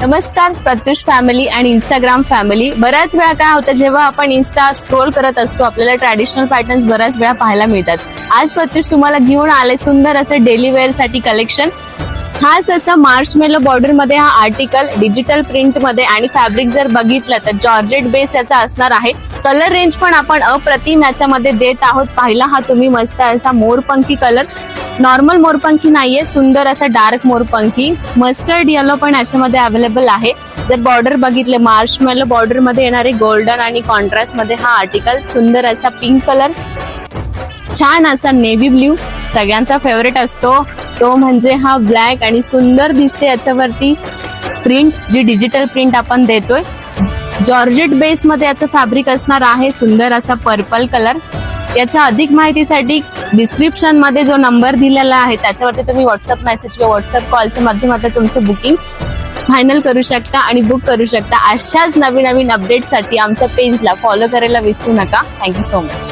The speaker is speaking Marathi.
नमस्कार प्रत्युष फॅमिली आणि इंस्टाग्राम फॅमिली बऱ्याच वेळा काय होतं जेव्हा आपण इन्स्टा स्क्रोल करत असतो आपल्याला ट्रॅडिशनल पॅटर्न्स बऱ्याच वेळा पाहायला मिळतात. आज प्रत्युष तुम्हाला घेऊन आले सुंदर असं डेली वेअरसाठी कलेक्शन खास असं मार्शमेलो बॉर्डरमध्ये हा आर्टिकल डिजिटल प्रिंटमध्ये आणि फॅब्रिक जर बघितलं तर जॉर्जेट बेस याचा असणार आहे. कलर रेंज पण आपण अप्रतिम याच्यामध्ये देत आहोत. पाहिला हा तुम्ही मस्त असा मोरपंखी कलर नॉर्मल मोरपंखी नाहीये सुंदर असा डार्क मोरपंखी. मस्टर्ड येलो पण याच्यामध्ये अवेलेबल आहे. जर बॉर्डर बघितले मार्शमेलो बॉर्डरमध्ये येणारे गोल्डन आणि कॉन्ट्रास्टमध्ये हा आर्टिकल सुंदर असा पिंक कलर छान असा नेव्ही ब्ल्यू सगळ्यांचा फेवरेट असतो. तो म्हणजे हा ब्लॅक आणि सुंदर दिसते याच्यावरती प्रिंट जी डिजिटल प्रिंट आपण देतोय. जॉर्जेट बेस मध्ये याचं फॅब्रिक असणार आहे सुंदर असा पर्पल कलर याच्या अधिक माहितीसाठी डिस्क्रिप्शनमध्ये जो नंबर दिलेला आहे त्याच्यावरती तुम्ही व्हॉट्सअप मेसेज किंवा व्हॉट्सअप कॉलच्या माध्यमातून तुमचं बुकिंग फायनल करू शकता आणि बुक करू शकता. अशाच नवीन नवीन अपडेटसाठी आमच्या पेजला फॉलो करायला विसरू नका. Thank you so much